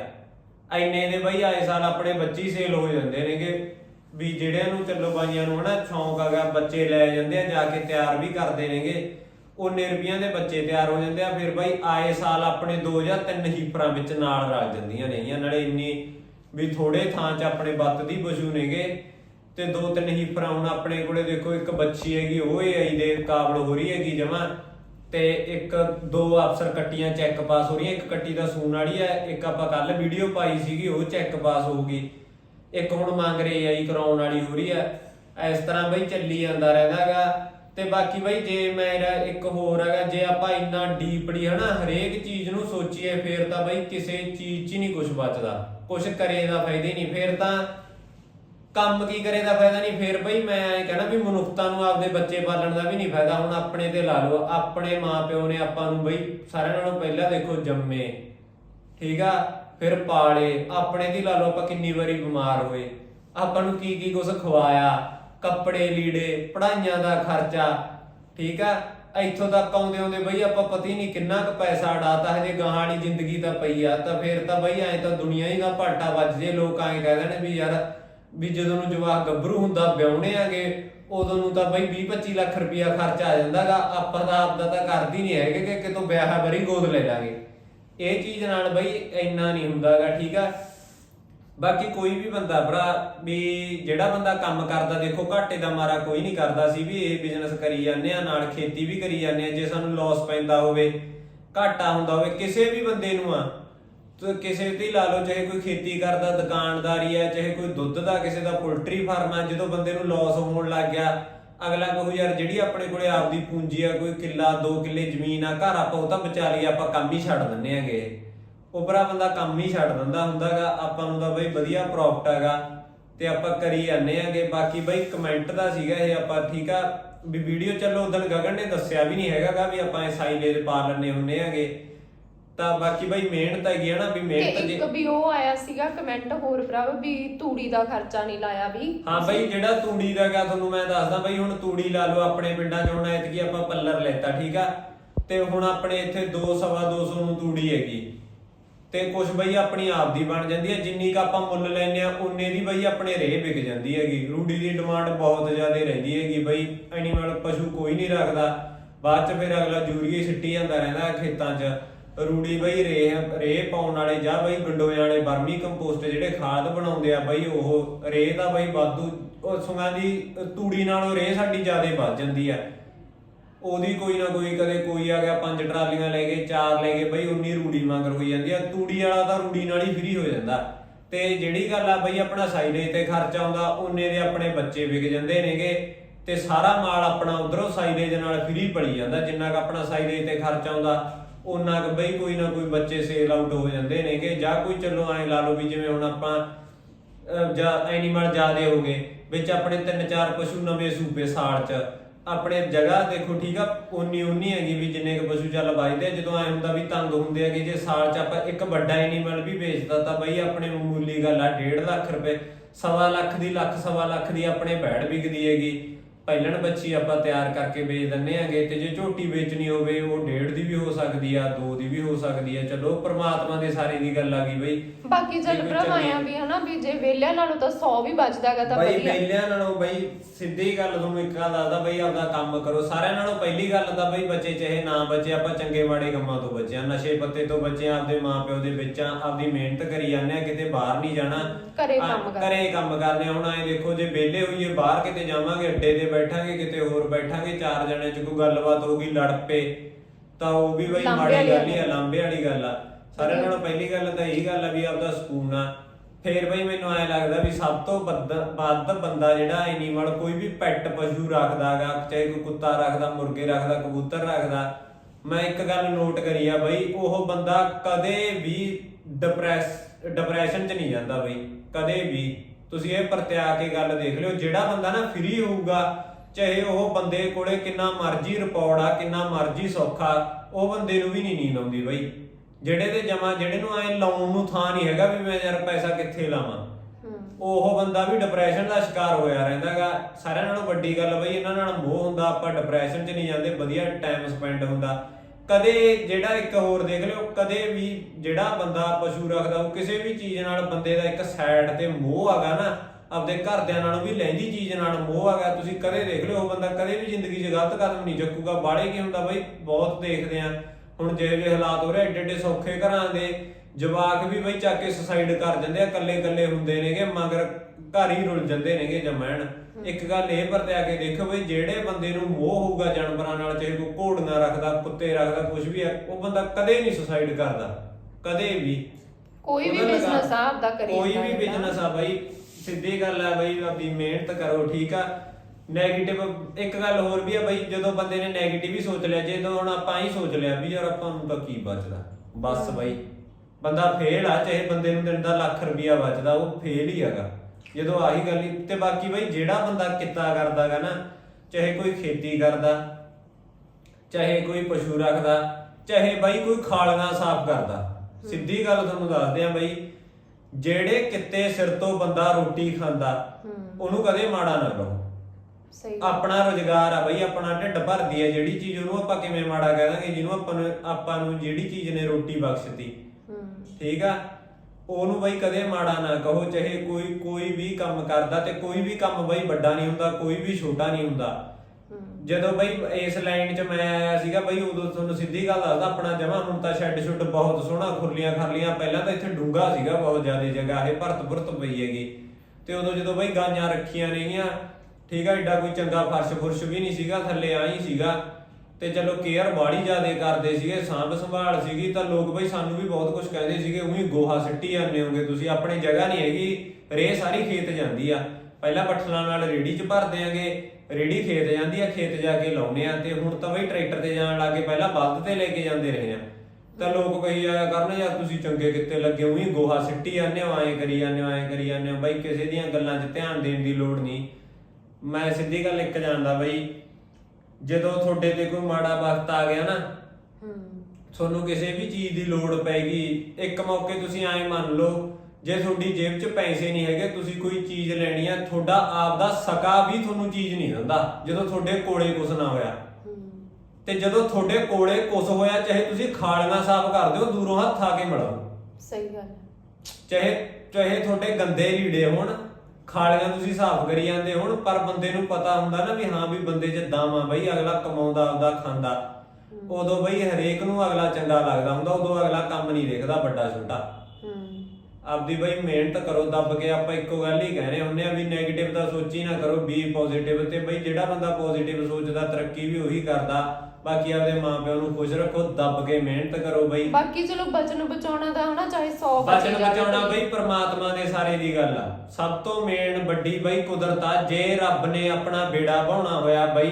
ਐਨੇ ਦੇ ਬਈ ਆਏ ਸਾਲ ਆਪਣੇ ਬੱਚੇ ਸੇਲ ਹੋ ਜਾਂਦੇ ਨੇਗੇ। ਵੀ ਜਿਹੜਿਆਂ ਨੂੰ ਚੱਲੋ ਬਾਈਆਂ ਨੂੰ ਹਨਾ ਸ਼ੌਂਕ ਹੈਗਾ ਬੱਚੇ ਲੈ ਜਾਂਦੇ ਆ, ਜਾ ਕੇ ਤਿਆਰ ਵੀ ਕਰਦੇ ਨੇਗੇ। ਉਹਨੇ ਰੁਪਈਆਂ ਦੇ ਬੱਚੇ ਤਿਆਰ ਹੋ ਜਾਂਦੇ ਆ, ਫਿਰ ਬਾਈ ਆਏ ਸਾਲ ਆਪਣੇ 2 ਜਾਂ 3 ਹੀਪਰਾਂ ਵਿੱਚ ਨਾਲ ਰਲ ਜਾਂਦੀਆਂ ਨੇਗੀਆਂ। ਨਾਲੇ ਇੰਨੀ ਵੀ ਥੋੜੇ ਥਾਂ 'ਚ ਆਪਣੇ ਬੱਤਦੀ ਪਸ਼ੂ ਨੇਗੇ। ਤੇ ਦੋ ਤਿੰਨ ਹੀਪਰਾਂ ਹੁਣ ਆਪਣੇ ਕੋਲੇ ਦੇਖੋ, ਇੱਕ ਬੱਚੀ ਹੈਗੀ, ਉਹ ਏਆਈ ਦੇ ਕਾਬਲ ਹੋ ਰਹੀ ਹੈਗੀ ਜਮਾ। ਤੇ ਇੱਕ, ਦੋ ਅਫਸਰ ਕੱਟੀਆਂ ਚੈੱਕ ਪਾਸ ਹੋ ਰਹੀਆਂ, ਇੱਕ ਕੱਟੀ ਦਾ ਸੂਣ ਵਾਲੀ ਹੈ ਇੱਕ ਆਪਾਂ ਕੱਲ ਵੀਡੀਓ ਪਾਈ ਸੀਗੀ, ਉਹ ਚੈੱਕ ਪਾਸ ਹੋਊਗੀ। ਇੱਕ ਹੁਣ ਮੰਗ ਰਹੀ ਏਆਈ ਕਰਾਉਣ ਵਾਲੀ ਹੋ ਰਹੀ ਹੈ। ਇਸ ਤਰ੍ਹਾਂ ਬਈ ਚੱਲੀ ਜਾਂਦਾ ਰਹਿੰਦਾਗਾ। ਤੇ ਬਾਕੀ ਬਈ ਜੇ ਮੇਰਾ ਇੱਕ ਹੋਰ ਹੈਗਾ, ਜੇ ਆਪਾਂ ਇੰਨਾ ਡੀਪਲੀ ਹਨਾ ਹਰੇਕ ਚੀਜ਼ ਨੂੰ ਸੋਚੀਏ, ਫੇਰ ਤਾਂ ਬਈ ਕਿਸੇ ਚੀਜ਼ 'ਚ ਹੀ ਨਹੀਂ ਕੁਝ ਬਚਦਾ। ਕੁਝ ਕਰੇ ਦਾ ਫਾਇਦਾ ਹੀ ਨਹੀਂ। ਫੇਰ ਤਾਂ ਕੰਮ ਕੀ ਕਰੇ ਦਾ ਫਾਇਦਾ ਨਹੀਂ। ਫੇਰ ਬਈ ਮੈਂ ਇਹ ਕਹਿਣਾ ਵੀ ਮਨੁੱਖਤਾ ਨੂੰ ਆਪਦੇ ਬੱਚੇ ਪਾਲਣ ਦਾ ਵੀ ਨਹੀਂ ਫਾਇਦਾ। ਹੁਣ ਆਪਣੇ ਤੇ ਲਾ ਲਓ, ਆਪਣੇ ਮਾਪਿਓ ਨੇ ਆਪਾਂ ਨੂੰ ਬਈ ਸਾਰਿਆਂ ਨਾਲੋਂ ਪਹਿਲਾਂ ਦੇਖੋ ਜੰਮੇ। ਠੀਕ ਆ? ਫਿਰ ਪਾਲੇ, ਆਪਣੇ ਦੀ ਲਾ ਲਓ ਆਪਾਂ ਕਿੰਨੀ ਵਾਰੀ ਬਿਮਾਰ ਹੋਏ। ਆਪਾਂ ਨੂੰ ਕੀ ਕੀ ਕੁਝ ਖਵਾਇਆ, ਕੱਪੜੇ, ਲੀੜੇ ਪੜਾਈਆਂ ਦਾ ਖਰਚਾ, ਠੀਕ ਆ? ਇੱਥੋਂ ਤੱਕ ਆਉਂਦੇ ਆਉਂਦੇ ਬਈ ਆਪਾਂ ਪਤਾ ਹੀ ਨਹੀਂ ਕਿੰਨਾ ਕੁ ਪੈਸਾ ਅਡਾਤਾ ਹਜੇ ਗਾਹਾਂ ਵਾਲੀ ਜ਼ਿੰਦਗੀ ਤਾਂ ਪਈ ਆ, ਤਾਂ ਫਿਰ ਤਾਂ ਬਈ ਐ ਤਾਂ ਦੁਨੀਆ ਹੀ ਦਾ ਪਾਟਾ ਵੱਜ ਜੇ, ਲੋਕ ਐਂ ਕਹਿ ਦੇਣ ਵੀ ਯਾਰ, ਵੀ ਜਦੋਂ ਨੂੰ ਜਵਾਕ ਗੱਭਰੂ ਹੁੰਦਾ, ਵਿਆਹੁਣੇ ਆਗੇ, ਉਦੋਂ ਨੂੰ ਤਾਂ ਬਈ 20 25 ਲੱਖ ਰੁਪਇਆ ਖਰਚ ਆ ਜਾਂਦਾਗਾ, ਆਪਾਂ ਤਾਂ ਆਪਦਾ ਤਾਂ ਕਰਦੀ ਨਹੀਂ ਹੈਗੇ ਕਿ ਕਿਤੋਂ ਵਿਆਹ ਬਰੀ ਗੋਦ ਲੈ ਲਾਂਗੇ। ਇਹ ਚੀਜ਼ ਨਾਲ ਬਈ ਇੰਨਾ ਨਹੀਂ ਹੁੰਦਾਗਾ, ਠੀਕ ਆ? ਬਾਕੀ ਕੋਈ ਵੀ ਬੰਦਾ, ਭਰਾ, ਵੀ ਜਿਹੜਾ ਬੰਦਾ ਕੰਮ ਕਰਦਾ, ਦੇਖੋ, ਘਾਟੇ ਦਾ ਮਾਰਾ ਕੋਈ ਨਹੀਂ ਕਰਦਾ ਸੀ ਵੀ ਇਹ ਬਿਜ਼ਨਸ ਕਰੀ ਜਾਂਦੇ ਆ, ਨਾਲ ਖੇਤੀ ਵੀ ਕਰੀ ਜਾਂਦੇ ਆ, ਜੇ ਸਾਨੂੰ ਲਾਸ ਪੈਂਦਾ ਹੋਵੇ, ਘਾਟਾ ਹੁੰਦਾ ਹੋਵੇ, ਕਿਸੇ ਵੀ ਬੰਦੇ ਨੂੰ ਆ, ਤੇ ਕਿਸੇ ਤੇ ਲਾ ਲਓ, ਚਾਹੇ ਕੋਈ ਖੇਤੀ ਕਰਦਾ, ਦੁਕਾਨਦਾਰੀ ਆ, ਚਾਹੇ ਕੋਈ ਦੁੱਧ ਦਾ, ਕਿਸੇ ਦਾ ਪੋਲਟਰੀ ਫਾਰਮ ਆ, ਜਦੋਂ ਬੰਦੇ ਨੂੰ ਲਾਸ ਹੋਣ ਲੱਗ ਗਿਆ ਅਗਲਾ ਕਹੂ ਯਾਰ ਜਿਹੜੀ ਆਪਣੇ ਕੋਲੇ ਆਪਦੀ ਪੂੰਜੀ ਆ, ਕੋਈ ਕਿੱਲਾ, ਦੋ ਕਿੱਲੇ ਜ਼ਮੀਨ ਆ, ਘਰ ਆਪਾਂ ਉਹ ਤਾਂ ਬਚਾ ਲਈ ਆਪਾਂ ਕੰਮ ਹੀ ਛੱਡ ਦਿੰਨੇ ਆਗੇ ਉਪਰਾ ਬੰਦਾ ਕੰਮ ਹੀ ਛੱਡ ਦਿੰਦਾ ਹੁੰਦਾਗਾ, ਆਪਾਂ ਨੂੰ ਤਾਂ ਬਈ ਵਧੀਆ ਪ੍ਰੋਫਿਟ ਹੈਗਾ ਤੇ ਆਪਾਂ ਕਰੀ ਜਾਂਦੇ ਆਗੇ ਬਾਕੀ ਬਈ ਕਮੈਂਟ ਦਾ ਸੀਗਾ ਇਹ ਆਪਾਂ ਠੀਕ ਆ, ਵੀ ਵੀਡੀਓ ਚੱਲੋ, ਉਦੋਂ ਗਗਨ ਨੇ ਦੱਸਿਆ ਵੀ ਨਹੀਂ ਹੈਗਾਗਾ ਵੀ ਆਪਾਂ ਇਹ ਸਾਈਲੇ ਦੇ ਪਾ ਲੈਣੇ ਹੁੰਨੇ ਆਗੇ ਤਾਂ ਬਾਕੀ ਬਈ ਮਿਹਨਤ ਹੈਗੀ ਆ ਨਾ ਵੀ ਤੇ ਮਿਹਨਤ ਜੇ ਇੱਕ ਵੀ ਉਹ ਆਇਆ ਸੀਗਾ ਕਮੈਂਟ ਹੋਰ ਭਰਾ ਵੀ ਤੂੜੀ ਦਾ ਖਰਚਾ ਨਹੀਂ ਲਾਇਆ ਵੀ। ਹਾਂ ਬਈ ਜਿਹੜਾ ਤੂੜੀ ਦਾ ਗਾ ਤੁਹਾਨੂੰ ਮੈਂ ਦੱਸਦਾ ਬਈ ਹੁਣ ਤੂੜੀ ਲਾ ਲਓ ਆਪਣੇ ਪਿੰਡਾਂ 'ਚ ਹੁਣ ਐਤਕੀ ਆਪਾਂ ਪੱਲਰ ਲੈਤਾ ਠੀਕ ਆ? ਤੇ ਹੁਣ ਆਪਣੇ ਇੱਥੇ 2 ਸਵਾ 200 ਨੂੰ ਤੂੜੀ ਹੈਗੀ। ਤੇ ਕੁਝ ਬਈ ਆਪਣੀ ਆਪ ਦੀ ਬਣ ਜਾਂਦੀ ਹੈ ਜਿੰਨੀ ਕ ਆਪਾਂ ਮੁੱਲ ਲੈਨੇ ਆ ਉਨੇ ਦੀ ਬਈ ਆਪਣੇ ਰੇਹ ਵਿਕ ਜਾਂਦੀ ਹੈਗੀ। ਰੂੜੀ ਦੀ ਡਿਮਾਂਡ ਬਹੁਤ ਜ਼ਿਆਦਾ ਰਹਿੰਦੀ ਹੈਗੀ ਬਈ ਐਨੀਮਲ ਪਸ਼ੂ ਕੋਈ ਨਹੀਂ ਰੱਖਦਾ। ਬਾਅਦ ਚ ਫਿਰ ਅਗਲਾ ਯੂਰੀਆ ਹੀ ਸਿੱਟੀ ਜਾਂਦਾ ਰਹਿੰਦਾ ਖੇਤਾਂ 'ਚ। ਰੂੜੀ ਬਈ ਰੇਹ ਰੇਹ ਪਾਉਣ ਵਾਲੇ ਜਾਂ ਬਈ ਗੰਡੋਏ ਵਾਲੇ ਵਰਮੀ ਕੰਪੋਸਟ ਜਿਹੜੇ ਖਾਦ ਬਣਾਉਂਦੇ ਆ ਬਈ, ਉਹ ਰੇਹ ਦਾ ਬਈ ਵਾਧੂ, ਉਹ ਸੁਣਾ ਦੀ ਤੂੜੀ ਨਾਲੋਂ ਰੇਹ ਸਾਡੀ ਜ਼ਿਆਦਾ ਵੱਧ ਜਾਂਦੀ ਆ। ਉਹਦੀ ਕੋਈ ਨਾ ਕੋਈ ਕਦੇ ਕੋਈ ਆ ਗਿਆ, ਪੰਜ ਟਰਾਲੀਆਂ ਲੈ ਕੇ ਚਾਰ ਲੈ ਕੇ ਬਈ ਉਨੀ ਰੂੜੀ ਮੰਗਰ ਹੋਈ ਜਾਂਦੀ ਆ। ਤੂੜੀ ਵਾਲਾ ਤਾਂ ਰੂੜੀ ਨਾਲ ਹੀ ਫ੍ਰੀ ਹੋ ਜਾਂਦਾ। ਤੇ ਜਿਹੜੀ ਗੱਲ ਆ ਬਈ ਆਪਣਾ ਸਾਈਡੇਜ ਤੇ ਖਰਚਾ ਆਉਂਦਾ, ਉਨੇ ਦੇ ਆਪਣੇ ਬੱਚੇ ਵਿਕ ਜਾਂਦੇ ਨੇਗੇ। ਤੇ ਸਾਰਾ ਮਾਲ ਆਪਣਾ ਉਧਰੋਂ ਸਾਈਡੇਜ ਨਾਲ ਫ੍ਰੀ ਪੜੀ ਜਾਂਦਾ, ਜਿੰਨਾ ਕ ਆਪਣਾ ਸਾਈਡੇਜ ਤੇ ਖਰਚਾ ਆਉਂਦਾ। ਉਹਨਾਂ ਕ ਬਈ ਕੋਈ ਨਾ ਕੋਈ ਬੱਚੇ ਸੇਲ ਆਊਟ ਹੋ ਜਾਂਦੇ ਨੇਗੇ ਜਾਂ ਕੋਈ ਚਲੋ ਐਂ ਲਾ ਲਓ ਵੀ ਜਿਵੇਂ ਹੁਣ ਆਪਾਂ ਜਾਂ ਐਨੀਮਲ ਜ਼ਿਆਦੇ ਹੋ ਗਏ, ਵਿੱਚ ਆਪਣੇ ਤਿੰਨ ਚਾਰ ਪਸ਼ੂ ਨਵੇਂ ਸੂਪੇ ਸਾਲ ਚ, ਆਪਣੇ ਜਗ੍ਹਾ ਦੇਖੋ ਠੀਕ ਆ ਉਨੀ ਉਨੀ ਹੈਗੀ ਵੀ ਜਿੰਨੇ ਕੁ ਪਸ਼ੂ ਚੱਲ ਵੱਜਦੇ ਜਦੋਂ ਐ ਹੁੰਦਾ ਵੀ ਤੰਗ ਹੁੰਦੇ ਹੈਗੇ ਜੇ ਸਾਲ ਚ ਆਪਾਂ ਇੱਕ ਵੱਡਾ ਐਨੀਮਲ ਵੀ ਵੇਚਦਾ ਤਾਂ ਬਈ ਆਪਣੇ ਮਾਮੂਲੀ ਗੱਲ ਆ 1.5 ਲੱਖ ਰੁਪਏ, ਸਵਾ ਲੱਖ ਦੀ ਲੱਖ, ਸਵਾ ਲੱਖ ਦੀ ਆਪਣੇ ਭੈੜ ਵਿਕਦੀ ਹੈਗੀ। ਪਹਿਲਣ ਬੱਚੀ ਆਪਾਂ ਤਿਆਰ ਕਰਕੇ ਵੇਚ ਦਿੰਨੇ ਆਗੇ ਤੇ ਜੇ ਝੋਟੀ ਵੇਚਣੀ ਹੋਵੇ ਉਹ ਡੇਢ ਦੀ ਵੀ ਹੋ ਸਕਦੀ ਆ ਦੋ ਦੀ ਵੀ ਹੋ ਸਕਦੀ ਆ। ਚਲੋ ਪ੍ਰਮਾਤਮਾ ਦੇ ਸਾਰੇ ਦੀ ਗੱਲ ਆ ਗਈ ਬਈ। ਬਾਕੀ ਚੱਲ ਜੇ ਕੋਈ ਭਰਾ ਚੰਗੀ- ਆਇਆ ਵੀ ਹਨਾ ਵੀ ਜੇ ਵੇਲਿਆਂ ਨਾਲੋਂ ਤਾਂ 100 ਵੀ ਬਚਦਾਗਾ ਤਾਂ ਬਈ ਪਹਿਲਿਆਂ ਨਾਲੋਂ ਬਈ ਸਿੱਧੀ ਗੱਲ ਤੁਹਾਨੂੰ ਇੱਕ ਗੱਲ ਦੱਸਦਾ ਬਈ ਆਪਦਾ ਕੰਮ ਕਰੋ। ਸਾਰਿਆਂ ਨਾਲੋਂ ਪਹਿਲੀ ਗੱਲ ਤਾਂ ਬਈ ਬੱਚੇ ਚਾਹੇ ਨਾ ਬੱਚੇ ਆਪਾਂ ਚੰਗੇ ਮਾੜੇ ਕੰਮਾਂ ਤੋਂ ਬਚਿਆ ਨਸ਼ੇ ਪੱਤੇ ਤੋਂ ਬਚਿਆ ਆਪਦੇ ਮਾਪਿਓ ਦੇ ਵਿੱਚ ਆ, ਆਪਦੀ ਮਿਹਨਤ ਕਰੀ ਜਾਂਦੇ ਆ ਕਿਤੇ ਬਾਹਰ ਨਹੀਂ ਜਾਣਾ। ਘਰੇ ਕੰਮ ਕਰਨਾ। ਘਰੇ ਕੰਮ ਕਰਨੇ। ਹੁਣ ਐ ਦੇਖੋ ਜੇ ਵਿਹਲੇ ਹੋਈਏ ਬਾਹਰ ਕਿਤੇ ਜਾਵਾਂਗੇ ਅੱਡੇ ਤੇ ਬੈਠਾਂਗੇ ਕਿਤੇ ਹੋਰ ਬੈਠਾਂਗੇ ਚਾਰ ਜਣਿਆਂ ਚ ਕੋਈ ਗੱਲਬਾਤ ਹੋਊਗੀ ਲੜ ਪਏ ਤਾਂ ਉਹ ਵੀ ਬਈ ਲਾਂਭੇ ਮਾੜੀ ਵਾਲੀ ਗੱਲ ਹੀ ਆ ਲਾਂਬੇ ਵਾਲੀ ਗੱਲ ਆ। ਸਾਰਿਆਂ ਨਾਲੋਂ ਪਹਿਲੀ ਗੱਲ ਤਾਂ ਇਹੀ ਗੱਲ ਆ ਵੀ ਆਪਦਾ ਸਕੂਨ ਆ। ਫੇਰ ਬਈ ਮੈਨੂੰ ਐ ਲੱਗਦਾ ਵੀ ਸਭ ਤੋਂ ਵੱਧ ਵੱਧ ਬੰਦਾ ਜਿਹੜਾ ਐਨੀਮਲ ਕੋਈ ਵੀ ਪੈਟ ਪਸ਼ੂ ਰੱਖਦਾਗਾ ਚਾਹੇ ਕੋਈ ਕੁੱਤਾ ਰੱਖਦਾ ਮੁਰਗੇ ਰੱਖਦਾ ਕਬੂਤਰ ਰੱਖਦਾ ਮੈਂ ਇੱਕ ਗੱਲ ਨੋਟ ਕਰੀ ਆ ਬਈ ਉਹ ਬੰਦਾ ਕਦੇ ਵੀ ਡਿਪਰੈਸ ਡਿਪਰੈਸ਼ਨ 'ਚ ਨਹੀਂ ਜਾਂਦਾ ਬਈ ਕਦੇ ਵੀ। ਤੁਸੀਂ ਇਹ ਪਰਤਿਆ ਕੇ ਗੱਲ ਦੇਖ ਲਿਓ ਜਿਹੜਾ ਬੰਦਾ ਨਾ ਫ੍ਰੀ ਹੋਊਗਾ ਚਾਹੇ ਉਹ ਬੰਦੇ ਕੋਲੇ ਕਿੰਨਾ ਮਰਜ਼ੀ ਰਿਪੋਰਟ ਆ ਕਿੰਨਾ ਮਰਜ਼ੀ ਸੌਖਾ ਉਹ ਬੰਦੇ ਨੂੰ ਵੀ ਨਹੀਂ ਨੀਂਦ ਆਉਂਦੀ ਬਈ। ਜਿਹੜੇ ਤੇ ਜਮਾ ਜਿਹੜੇ ਨੂੰ ਐ ਲਾਉਣ ਨੂੰ ਥਾਂ ਨਹੀਂ ਹੈਗਾ ਵੀ ਮੈਂ ਯਾਰ ਪੈਸਾ ਕਿੱਥੇ ਲਾਵਾਂ। ਉਹ ਬੰਦਾ ਵੀ ਡਿਪਰੈਸ਼ਨ ਦਾ ਸ਼ਿਕਾਰ ਹੋਇਆ ਰਹਿੰਦਾਗਾ ਸਾਰਿਆਂ ਨਾਲੋਂ ਵੱਡੀ ਗੱਲ ਬਈ ਇਹਨਾਂ ਨਾਲ ਮੋਹ ਹੁੰਦਾ ਆਪਾਂ ਡਿਪਰੈਸ਼ਨ 'ਚ ਨਹੀਂ ਜਾਂਦੇ ਵਧੀਆ ਟਾਈਮ ਸਪੈਂਡ ਹੁੰਦਾ। ਕਦੇ ਜਿਹੜਾ ਇੱਕ ਹੋਰ ਦੇਖ ਲਿਓ, ਕਦੇ ਵੀ ਜਿਹੜਾ ਬੰਦਾ ਪਸ਼ੂ ਰੱਖਦਾ, ਉਹ ਕਿਸੇ ਵੀ ਚੀਜ਼ ਨਾਲ ਬੰਦੇ ਦਾ ਇੱਕ ਸਾਈਡ ਤੇ ਮੋਹ ਆਗਾ ਨਾ, ਆਪਦੇ ਘਰਦਿਆਂ ਨਾਲੋਂ ਵੀ ਲੈਂਦੀ ਚੀਜ਼ ਨਾਲ ਮੋਹ ਆਗਾ ਤੁਸੀਂ ਕਦੇ ਦੇਖ ਲਿਓ ਉਹ ਬੰਦਾ ਕਦੇ ਵੀ ਜ਼ਿੰਦਗੀ 'ਚ ਗਲਤ ਕਦਮ ਨਹੀਂ ਚੱਕੂਗਾ। ਬਾੜੇ ਕੀ ਹੁੰਦਾ ਬਈ, ਬਹੁਤ ਦੇਖਦੇ ਆ। ਹੁਣ ਜਿਹੇ ਜਿਹੇ ਹਾਲਾਤ ਹੋ ਰਹੇ ਏਡੇ ਏਡੇ ਸੌਖੇ ਘਰਾਂ ਦੇ ਜਵਾਕ ਵੀ ਬਈ ਚੱਕ ਕੇ ਸੁਸਾਈਡ ਕਰ ਜਾਂਦੇ ਆ ਕੱਲੇ ਕੱਲੇ ਹੁੰਦੇ ਨੇਗੇ, ਮਗਰ ਘਰ ਹੀ ਰੁਲ ਜਾਂਦੇ ਨੇਗੇ ਜਮੈਣ ਇੱਕ ਗੱਲ ਇਹ ਪਰਤਿਆ ਕੇ ਦੇਖੋ ਬਈ ਜਿਹੜੇ ਬੰਦੇ ਨੂੰ ਮੋਹ ਹੋਊਗਾ ਜਾਨਵਰਾਂ ਨਾਲ ਚਾਹੇ ਕੋਈ ਘੋੜੀਆਂ ਰੱਖਦਾ ਕੁੱਤੇ ਰੱਖਦਾ ਕੁਝ ਵੀ ਹੈ ਉਹ ਬੰਦਾ ਕਦੇ ਨਹੀਂ ਸੁਸਾਈਡ ਕਰਦਾ। ਕਦੇ ਵੀ। ਕੋਈ ਵੀ ਉਹਦਾ ਲਗਾ- ਬਿਜ਼ਨਸ ਆ ਆਪਦਾ ਕਰੀ ਕੋਈ ਵੀ। ਬਿਜ਼ਨਸ ਆ ਬਾਈ ਸਿੱਧੀ ਗੱਲ ਆ ਬਾਈ ਆਪਦੀ ਮਿਹਨਤ ਕਰੋ ਠੀਕ ਆ। 네ਗੇਟਿਵ ਇੱਕ ਗੱਲ ਹੋਰ ਵੀ ਆ ਬਾਈ ਜਦੋਂ ਬੰਦੇ ਨੇ 네ਗੇਟਿਵ ਹੀ ਸੋਚ ਲਿਆ ਜੇ ਤਾਂ ਹੁਣ ਆਪਾਂ ਹੀ ਸੋਚ ਲਿਆ ਵੀ ਯਾਰ ਆਪਾਂ ਨੂੰ ਤਾਂ ਕੀ ਬਚਦਾ। ਬਸ ਬਾਈ ਬੰਦਾ ਫੇਲ ਆ ਚਾਹੇ ਬੰਦੇ ਨੂੰ ਦਿਨ ਦਾ ਲੱਖ ਰੁਪਿਆ ਬਚਦਾ ਉਹ ਫੇਲ ਹੀ ਹੈਗਾ। ਜਦੋਂ ਆਹੀ ਗੱਲ ਹੀ ਤੇ ਬਾਕੀ ਬਾਈ ਜਿਹੜਾ ਬੰਦਾ ਕਿੱਤਾ ਕਰਦਾਗਾ ਨਾ ਚਾਹੇ ਕੋਈ ਖੇਤੀ ਕਰਦਾ ਚਾਹੇ ਕੋਈ ਪਸ਼ੂ ਰੱਖਦਾ ਚਾਹੇ ਬਾਈ ਕੋਈ ਖਾਲੀਆਂ ਸਾਫ਼ ਕਰਦਾ। ਸਿੱਧੀ ਗੱਲ ਤੁਹਾਨੂੰ ਦੱਸਦੇ ਆ ਬਾਈ ਜਿਹੜੇ ਕਿੱਤੇ ਸਿਰ ਤੋਂ ਬੰਦਾ ਰੋਟੀ ਖਾਂਦਾ ਉਹਨੂੰ ਕਦੇ ਮਾੜਾ ਨਾ ਕਹੋ। ਸਹੀ ਆਪਣਾ ਰੋਜ਼ਗਾਰ ਆ ਬਈ ਆਪਣਾ ਢਿੱਡ ਭਰਦੀ ਹੈ ਜਿਹੜੀ ਚੀਜ਼ ਉਹਨੂੰ ਆਪਾਂ ਕਿਵੇਂ ਮਾੜਾ ਕਹਿ ਦਾਂਗੇ ਜਿਹਨੂੰ ਆਪਾਂ ਨੂੰ ਆਪਾਂ ਨੂੰ ਜਿਹੜੀ ਚੀਜ਼ ਨੇ ਰੋਟੀ ਬਖਸ਼ਤੀ। ਠੀਕ ਆ? ਉਹਨੂੰ ਬਈ ਕਦੇ ਮਾੜਾ ਨਾ ਕਹੋ ਚਾਹੇ ਕੋਈ ਕੋਈ ਵੀ ਕੰਮ ਕਰਦਾ ਤੇ ਕੋਈ ਵੀ ਕੰਮ ਬਈ ਵੱਡਾ ਨਹੀਂ ਹੁੰਦਾ ਕੋਈ ਵੀ ਛੋਟਾ ਨਹੀਂ ਹੁੰਦਾ। ਜਦੋਂ ਬਈ ਇਸ ਲਾਈਨ 'ਚ ਮੈਂ ਆਇਆ ਸੀਗਾ ਬਈ ਉਦੋਂ ਤੁਹਾਨੂੰ ਸਿੱਧੀ ਗੱਲ ਦੱਸਦਾ ਆਪਣਾ ਜਮਾ ਹੁਣ ਤਾਂ ਸ਼ੈੱਡ ਸ਼ੁੱਡ ਬਹੁਤ ਸੋਹਣਾ ਖੁਰਲੀਆਂ ਖਰਲੀਆਂ ਪਹਿਲਾਂ ਤਾਂ ਇੱਥੇ ਡੂੰਗਾ ਸੀਗਾ ਬਹੁਤ ਜ਼ਿਆਦਾ ਜਗ੍ਹਾ ਇਹ ਭਰਤ ਭੁਰਤ ਪਈ ਹੈਗੀ। ਤੇ ਉਦੋਂ ਜਦੋਂ ਬਈ ਗਾਈਆਂ ਰੱਖੀਆਂ ਨੇਗੀਆਂ ਠੀਕ ਆ ਏਡਾ ਕੋਈ ਚੰਗਾ ਫਰਸ਼ ਫੁਰਸ਼ ਵੀ ਨਹੀਂ ਸੀਗਾ ਥੱਲੇ ਆਈ ਸੀਗਾ। ਤੇ ਚਲੋ ਕੇਅਰ ਬਾੜੀ ਜ਼ਿਆਦੇ ਕਰਦੇ ਸੀਗੇ, ਸਾਂਭ ਸੰਭਾਲ ਸੀਗੀ, ਤਾਂ ਲੋਕ ਬਈ ਸਾਨੂੰ ਵੀ ਬਹੁਤ ਕੁਝ ਕਹਿੰਦੇ ਸੀਗੇ, ਉਹੀ ਗੋਹਾ ਸਿੱਟੀ ਜਾਂਦੇ ਹੋਗੇ ਤੁਸੀਂ, ਆਪਣੀ ਜਗ੍ਹਾ ਨਹੀਂ ਹੈਗੀ ਰੇ ਸਾਰੀ ਖੇਤ ਜਾਂਦੀ ਆ। ਪਹਿਲਾਂ ਬੱਠਲਾਂ ਨਾਲ ਰੇੜੀ 'ਚ ਭਰਦੇ ਆਂਗੇ ਰੇੜੀ ਖੇਤ ਜਾਂਦੀ ਆ, ਖੇਤ ਜਾ ਕੇ ਲਾਉਨੇ ਆ, ਤੇ ਹੁਣ ਤਾਂ ਬਈ ਟਰੈਕਟਰ ਤੇ ਜਾਣ ਲੱਗੇ ਪਹਿਲਾਂ ਬਲਦ ਤੇ ਲੈ ਕੇ ਜਾਂਦੇ ਰਹੇ ਆ। ਤਾਂ ਲੋਕ ਕਹੀ ਜਾਇਆ ਕਰਨ ਯਾਰ, ਤੁਸੀਂ ਚੰਗੇ ਕਿੱਤੇ ਲੱਗੇ ਉਹੀ ਗੋਹਾ ਸਿੱਟੀ ਜਾਂਦੇ ਹੋ, ਐਂ ਕਰੀ ਜਾਂਦੇ ਹੋ, ਐਂ ਕਰੀ ਜਾਂਦੇ ਹੋ, ਬਈ ਕਿਸੇ ਦੀਆਂ ਗੱਲਾਂ 'ਚ ਧਿਆਨ ਦੇਣ ਦੀ ਲੋੜ ਨਹੀਂ। ਮੈਂ ਸਿੱਧੀ ਗੱਲ ਇੱਕ ਜਾਣਦਾ ਬਈ ਜਦੋਂ ਤੁਹਾਡੇ ਤੇ ਕੋਈ ਮਾੜਾ ਵਕਤ ਆ ਗਿਆ ਨਾ ਹੂੰ। ਤੁਹਾਨੂੰ ਕਿਸੇ ਵੀ ਚੀਜ਼ ਦੀ ਲੋੜ ਪੈਗੀ। ਇੱਕ ਮੌਕੇ ਤੁਸੀਂ ਐਂ ਮੰਨ ਲਓ ਜੇ ਤੁਹਾਡੀ ਜੇਬ 'ਚ ਪੈਸੇ ਨਹੀਂ ਹੈਗੇ ਤੁਸੀਂ ਕੋਈ ਚੀਜ਼ ਲੈਣੀ ਆ ਤੁਹਾਡਾ ਆਪ ਦਾ ਸਕਾ ਵੀ ਤੁਹਾਨੂੰ ਚੀਜ਼ ਨਹੀਂ ਦਿੰਦਾ ਜਦੋਂ ਤੁਹਾਡੇ ਕੋਲੇ ਕੁਝ ਨਾ ਹੋਇਆ। ਹੂੰ। ਤੇ ਜਦੋਂ ਤੁਹਾਡੇ ਕੋਲੇ ਕੁਝ ਹੋਇਆ ਚਾਹੇ ਤੁਸੀਂ ਖਾਲੀਆਂ ਸਾਫ਼ ਕਰ ਦਿਓ ਦੂਰੋਂ ਹੱਥ ਆ ਕੇ ਮਿਲੋ ਸਹੀ ਗੱਲ ਹੈ। ਚਾਹੇ ਚਾਹੇ ਤੁਹਾਡੇ ਗੰਦੇ ਲੀੜੇ ਹੋਣ ਖਾਲੀਆਂ ਤੁਸੀਂ ਸਾਫ਼ ਕਰੀ ਜਾਂਦੇ ਹੋਣ ਪਰ ਬੰਦੇ ਨੂੰ ਪਤਾ ਹੁੰਦਾ ਨਾ ਵੀ ਹਾਂ ਵੀ ਬੰਦੇ 'ਚ ਦਮ ਆ ਬਈ ਅਗਲਾ ਕਮਾਉਂਦਾ ਆਪਦਾ ਖਾਂਦਾ। ਉਦੋਂ ਬਈ ਹਰੇਕ ਨੂੰ ਅਗਲਾ ਚੰਗਾ ਲੱਗਦਾ ਹੁੰਦਾ ਉਦੋਂ ਅਗਲਾ ਕੰਮ ਨਹੀਂ ਦੇਖਦਾ ਵੱਡਾ ਛੋਟਾ। ਹੂੰ। ਆਪਦੀ ਬਈ ਮਿਹਨਤ ਕਰੋ ਦੱਬ ਕੇ ਆਪਾਂ ਇੱਕੋ ਗੱਲ ਹੀ ਕਹਿ ਰਹੇ ਹੁੰਦੇ ਆ ਵੀ 네ਗੇਟਿਵ ਦਾ ਸੋਚੀ ਨਾ ਕਰੋ ਬੀ ਪੋਜ਼ਿਟਿਵ ਤੇ ਬਈ ਜਿਹੜਾ ਬੰਦਾ ਪੋਜ਼ਿਟਿਵ ਸੋਚਦਾ ਤਰੱਕੀ ਵੀ ਉਹੀ ਕਰਦਾ। ਬਾਕੀ ਆਪਦੇ ਮਾਪਿਆਂ ਨੂੰ ਖੁਸ਼ ਰੱਖੋ ਦੱਬ ਕੇ ਮਿਹਨਤ ਕਰੋ ਬਈ। ਬਾਕੀ ਚਲੋ ਬਚਨ ਬਚਾਉਣਾ ਦਾ ਹਨਾ ਚਾਹੇ 100 ਬਚਨ ਬਚਾਉਣਾ ਬਈ ਪ੍ਰਮਾਤਮਾ ਦੇ ਸਾਰੇ ਦੀ ਗੱਲ ਆ। ਸਭ ਤੋਂ ਮੇਨ ਵੱਡੀ ਬਈ ਕੁਦਰਤ ਆ ਜੇ ਰੱਬ ਨੇ ਆਪਣਾ ਬੇੜਾ ਬਾਉਣਾ ਹੋਇਆ ਬਈ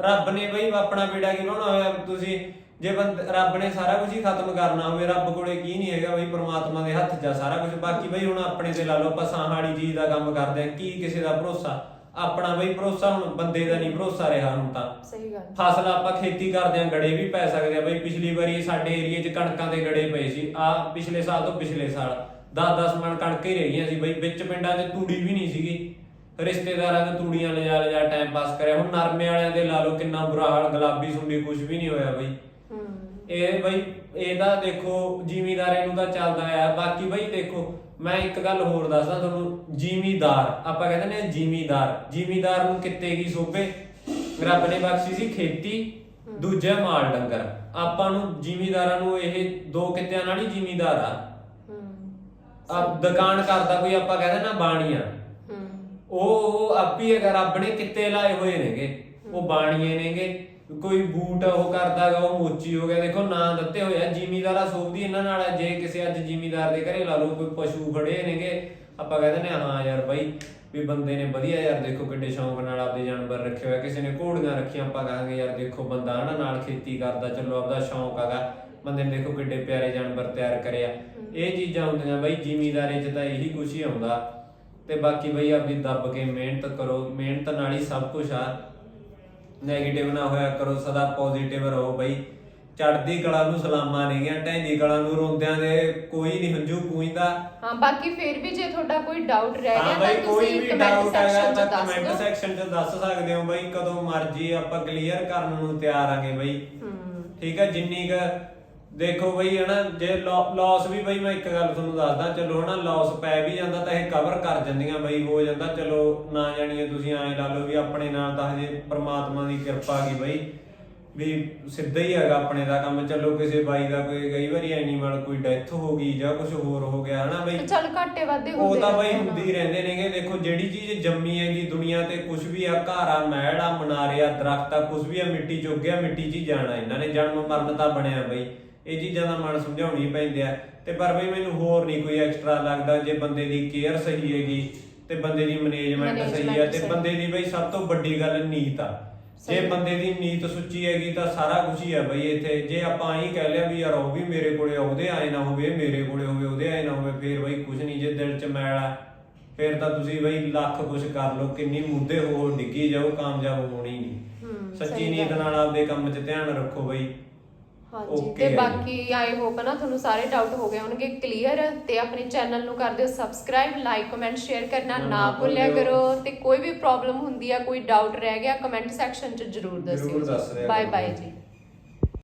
ਰੱਬ ਨੇ ਬਈ ਆਪਣਾ ਬੇੜਾ ਕੀ ਬਾਉਣਾ ਹੋਇਆ ਤੁਸੀਂ ਜੇ ਬੰਦ ਰੱਬ ਨੇ ਸਾਰਾ ਕੁਝ ਹੀ ਖਤਮ ਕਰਨਾ ਹੋਵੇ ਰੱਬ ਕੋਲੇ ਕੀ ਨਹੀਂ ਹੈਗਾ ਬਈ ਪ੍ਰਮਾਤਮਾ ਦੇ ਹੱਥ 'ਚ ਆ ਸਾਰਾ ਕੁਝ ਬਾਕੀ ਬਈ ਹੁਣ ਆਪਣੇ ਤੇ ਲਾ ਲਓ ਆਪਾਂ ਸਾਹ ਵਾਲੀ ਚੀਜ਼ ਦਾ ਕੰਮ ਕਰਦੇ ਆ ਕੀ ਕਿਸੇ ਦਾ ਭਰੋਸਾ? ਆਪਣਾ ਬਈ ਭਰੋਸਾ ਹੁਣ ਬੰਦੇ ਦਾ ਨਹੀਂ ਭਰੋਸਾ ਰਿਹਾ ਹੁਣ ਤਾਂ। ਸਹੀ ਗੱਲ। ਫਸਲ ਆਪਾਂ ਖੇਤੀ ਕਰਦੇ ਆਂ ਗੜੇ ਵੀ ਪੈ ਸਕਦੇ ਆ ਬਈ। ਪਿਛਲੀ ਵਾਰੀ ਸਾਡੇ ਏਰੀਏ 'ਚ ਕਣਕਾਂ ਦੇ ਗੜੇ ਪਏ ਸੀ। ਆ ਪਿਛਲੇ ਸਾਲ ਤੋਂ ਪਿਛਲੇ ਸਾਲ 10-10 ਮਣ ਕਣਕ ਹੀ ਰਹਿ ਗਈਆਂ ਸੀ ਬਈ। ਵਿੱਚ ਪਿੰਡਾਂ 'ਚ ਤੂੜੀ ਵੀ ਨਹੀਂ ਸੀਗੀ। ਰਿਸ਼ਤੇਦਾਰਾਂ ਨੇ ਤੂੜੀਆਂ ਲਿਜਾ ਲਿਜਾ ਟਾਈਮ ਪਾਸ ਕਰਿਆ। ਹੁਣ ਨਰਮੇ ਵਾਲਿਆਂ ਦੇ ਲਾ ਲਓ ਕਿੰਨਾ ਬੁਰਾ ਹਾਲ ਗੁਲਾਬੀ ਸੁੰਡੀ ਕੁਝ ਵੀ ਨਹੀਂ ਹੋਇਆ ਬਈ। ਹੂੰ। ਇਹ ਬਈ ਇਹਦਾ ਦੇਖੋ ਜ਼ਿਮੀਦਾਰੇ ਨੂੰ ਤਾਂ ਚੱਲਦਾ ਆ। ਬਾਕੀ ਬਈ ਦੇਖੋ ਮੈਂ ਇੱਕ ਗੱਲ ਹੋਰ ਦੱਸਦਾ ਤੁਹਾਨੂੰ ਜ਼ਿਮੀਦਾਰ ਆਪਾਂ ਕਹਿੰਦੇ ਨੇ ਜ਼ਿਮੀਦਾਰ। ਜ਼ਿਮੀਦਾਰ ਨੂੰ ਕਿੱਤੇ ਕੀ ਸੋਭੇ? ਰੱਬ ਨੇ ਬਖਸ਼ੀ ਸੀ ਖੇਤੀ ਦੂਜਾ ਮਾਲ ਡੰਗਰ। ਆਪਾਂ ਨੂੰ ਜ਼ਿਮੀਦਾਰਾਂ ਨੂੰ ਇਹ ਦੋ ਕਿੱਤਿਆਂ ਨਾਲ ਹੀ ਜ਼ਿਮੀਦਾਰ ਆ। ਆ ਦੁਕਾਨ ਕਰਦਾ ਕੋਈ ਆਪਾਂ ਕਹਿੰਦੇ ਨਾ ਬਾਣੀਆਂ। ਉਹ ਉਹ ਆਪੀ ਅਗਰ ਰੱਬ ਨੇ ਕਿੱਤੇ ਲਾਏ ਹੋਏ ਨੇਗੇ ਉਹ ਬਾਣੀਏ ਨੇਗੇ। ਕੋਈ ਬੂਟ ਉਹ ਕਰਦਾਗਾ ਉਹ ਮੋਚੀ ਹੋ ਗਿਆ, ਦੇਖੋ ਨਾਂ ਦਿੱਤੇ ਹੋਏ ਆ। ਜ਼ਿਮੀਦਾਰਾ ਸੋਭਦੀ ਇਹਨਾਂ ਨਾਲ ਆ। ਜੇ ਕਿਸੇ ਅੱਜ ਜ਼ਿਮੀਦਾਰ ਦੇ ਘਰੇ ਲਾ ਲਓ, ਕੋਈ ਪਸ਼ੂ ਖੜੇ ਨੇਗੇ, ਆਪਾਂ ਕਹਿੰਦੇ ਨੇ, ਹਾਂ ਯਾਰ ਬਾਈ, ਵੀ ਬੰਦੇ ਨੇ ਵਧੀਆ ਯਾਰ, ਦੇਖੋ ਕਿੱਡੇ ਸ਼ੌਂਕ ਨਾਲ ਆਪਦੇ ਜਾਨਵਰ ਰੱਖੇ ਹੋਏ ਕਿਸੇ ਨੇ ਘੋੜੀਆਂ ਰੱਖੀਆਂ, ਆਪਾਂ ਕਹਾਂਗੇ, ਯਾਰ ਦੇਖੋ ਬੰਦਾ ਹਨਾ ਨਾਲ ਖੇਤੀ ਕਰਦਾ, ਚਲੋ ਆਪਦਾ ਸ਼ੌਂਕ ਹੈਗਾ, ਬੰਦੇ ਨੇ ਦੇਖੋ ਕਿੱਡੇ ਪਿਆਰੇ ਜਾਨਵਰ ਤਿਆਰ ਕਰਿਆ ਇਹ ਚੀਜ਼ਾਂ ਹੁੰਦੀਆਂ ਬਾਈ, ਜ਼ਿਮੀਦਾਰੇ 'ਚ ਤਾਂ ਇਹੀ ਕੁਛ ਹੀ ਆਉਂਦਾ। ਤੇ ਬਾਕੀ ਬਈ, ਆਪਦੀ ਦੱਬ ਕੇ ਮਿਹਨਤ ਕਰੋ, ਮਿਹਨਤ ਨਾਲ ਹੀ ਸਭ ਕੁਝ ਆ। 네ਗੇਟਿਵ ਨਾ ਹੋਇਆ ਕਰੋ ਸਦਾ ਪੋਜ਼ਿਟਿਵ ਰਹੋ ਬਈ। ਚੜਦੀ ਕਲਾ ਨੂੰ ਸਲਾਮਾਂ ਨੇਗੀਆਂ ਢੈਂਦੀ ਕਲਾ ਨੂੰ ਰੋਂਦਿਆਂ ਦੇ ਕੋਈ ਨਹੀਂ ਹੰਝੂ ਪੂੰਝਦਾ। ਹਾਂ ਬਾਕੀ ਫਿਰ ਵੀ ਜੇ ਤੁਹਾਡਾ ਕੋਈ ਡਾਊਟ ਰਹਿ ਹਾਂ ਗਿਆ ਬਈ ਤਾਂ ਕੋਈ ਤੁਸੀਂ ਵੀ ਕਮੈਂਟ ਡਾਊਟ ਹੈਗਾ ਸੈਕਸ਼ਨ 'ਚ ਤਾਂ ਦੱਸ ਕਮੈਂਟ ਦਿਓ। ਸੈਕਸ਼ਨ 'ਚ ਦੱਸ ਸਕਦੇ ਹੋ ਬਈ ਕਦੋਂ ਮਰਜ਼ੀ ਆਪਾਂ ਕਲੀਅਰ ਕਰਨ ਨੂੰ ਤਿਆਰ ਆਂਗੇ ਬਈ। ਹੂੰ। ਠੀਕ ਹੈ ਜਿੰਨੀ ਕ ਦੇਖੋ ਬਈ ਹਨਾ ਜੇ ਲਾਸ ਵੀ ਬਈ ਮੈਂ ਇੱਕ ਗੱਲ ਤੁਹਾਨੂੰ ਦੱਸਦਾ ਚਲੋ ਹਨਾ ਲਾਸ ਪੈ ਵੀ ਜਾਂਦਾ ਤਾਂ ਇਹ ਕਵਰ ਕਰ ਜਾਂਦੀਆਂ ਬਈ ਹੋ ਜਾਂਦਾ ਚਲੋ ਨਾ ਜਾਣੀਏ ਤੁਸੀਂ ਐਂ ਲਾ ਲਓ ਵੀ ਆਪਣੇ ਨਾਲ ਤਾਂ ਹਜੇ ਪ੍ਰਮਾਤਮਾ ਦੀ ਕਿਰਪਾ ਗਈ ਬਈ ਵੀ ਸਿੱਧਾ ਹੀ ਹੈਗਾ ਆਪਣੇ ਦਾ ਕੰਮ ਚਲੋ ਕਿਸੇ ਬਾਈ ਦਾ ਕੋਈ ਕਈ ਵਾਰੀ ਐਨੀਮਲ ਕੋਈ ਡੈਥ ਹੋ ਗਈ ਜਾਂ ਕੁਝ ਹੋਰ ਹੋ ਗਿਆ ਹਨਾ ਬਈ ਚੱਲ ਘਾਟੇ ਵਾਧੇ ਉਹ ਹੁੰਦੇ ਤਾਂ ਬਈ ਹੁੰਦੀ ਰਹਿੰਦੇ ਨੇਗੇ ਦੇਖੋ ਜਿਹੜੀ ਚੀਜ਼ ਜੰਮੀ ਹੈਗੀ ਦੁਨੀਆ ਤੇ ਕੁਝ ਵੀ ਆ ਘਰ ਆ ਮਹਿਲ ਆ ਮਨਾਰੇ ਆ ਦਰਖਤ ਆ ਕੁਝ ਵੀ ਆ ਮਿੱਟੀ ਚ ਉੱਗਿਆ ਮਿੱਟੀ 'ਚ ਹੀ ਜਾਣਾ ਇਹਨਾਂ ਨੇ ਜਨਮ ਮਰਨ ਤਾਂ ਬਣਿਆ ਬਈ। ਇਹ ਚੀਜ਼ਾਂ ਦਾ ਮਨ ਸਮਝਾਉਣੀ ਪੈਂਦੇ ਆ ਤੇ ਪਰ ਬਈ ਮੈਨੂੰ ਹੋਰ ਨਹੀਂ ਕੋਈ ਐਕਸਟਰਾ ਲੱਗਦਾ ਜੇ ਬੰਦੇ ਦੀ ਕੇਅਰ ਸਹੀ ਹੈਗੀ ਤੇ ਬੰਦੇ ਦੀ ਮੈਨੇਜਮੈਂਟ ਸਹੀ ਆ ਤੇ। ਬੰਦੇ ਦੀ ਬਈ ਸਭ ਤੋਂ ਵੱਡੀ ਗੱਲ ਨੀਤ ਆ ਜੇ। ਬੰਦੇ ਦੀ ਨੀਤ ਸੁੱਚੀ ਹੈਗੀ ਤਾਂ ਸਾਰਾ ਕੁਝ ਹੀ ਆ ਬਈ ਇੱਥੇ ਜੇ ਆਪਾਂ ਹੀ ਕਹਿ ਲਿਆ ਵੀ ਯਾਰ ਉਹ ਵੀ ਮੇਰੇ ਕੋਲੇ ਉਹਦੇ ਆਏ ਨਾ ਹੋਵੇ ਮੇਰੇ ਕੋਲੇ ਹੋਵੇ ਉਹਦੇ ਆਏ ਨਾ ਹੋਵੇ ਫੇਰ ਬਈ ਕੁਝ ਨਹੀਂ ਜੇ ਦਿਲ 'ਚ ਮੈਲ ਆ ਫੇਰ ਤਾਂ ਤੁਸੀਂ ਬਈ ਲੱਖ ਕੁਝ ਕਰ ਲਓ ਕਿੰਨੀ ਮੁੱਦੇ ਹੋ ਡਿੱਗੀ ਜਾਓ ਕਾਮਯਾਬ ਹੋਣੀ ਨਹੀਂ ਸੱਚੀ ਨੀਤ। ਨਾਲ ਆਪਦੇ ਕੰਮ 'ਚ ਧਿਆਨ ਰੱਖੋ ਬਈ ਹਾਂਜੀ Okay ਤੇ ਹੈ। ਬਾਕੀ ਆਈ ਹੋਪ ਨਾ ਤੁਹਾਨੂੰ ਸਾਰੇ ਡਾਊਟ ਹੋ ਗਏ ਹੋਣਗੇ ਕਲੀਅਰ ਤੇ ਆਪਣੇ ਚੈਨਲ ਨੂੰ ਕਰ ਦਿਓ ਸਬਸਕ੍ਰਾਈਬ ਲਾਈਕ ਕਮੈਂਟ ਸ਼ੇਅਰ ਕਰਨਾ ਨਾ ਨਾ ਭੁੱਲਿਆ ਭੁੱਲਿਓ। ਕਰੋ ਤੇ ਕੋਈ ਵੀ ਪ੍ਰੋਬਲਮ ਹੁੰਦੀ ਆ ਕੋਈ ਡਾਊਟ ਰਹਿ ਗਿਆ ਕਮੈਂਟ ਸੈਕਸ਼ਨ 'ਚ ਜਰੂਰ ਜ਼ਰੂਰ ਦੱਸ ਦੱਸਿਓ ਦਿਆ ਬਾਏ ਕਰੋ। ਬਾਏ ਜੀ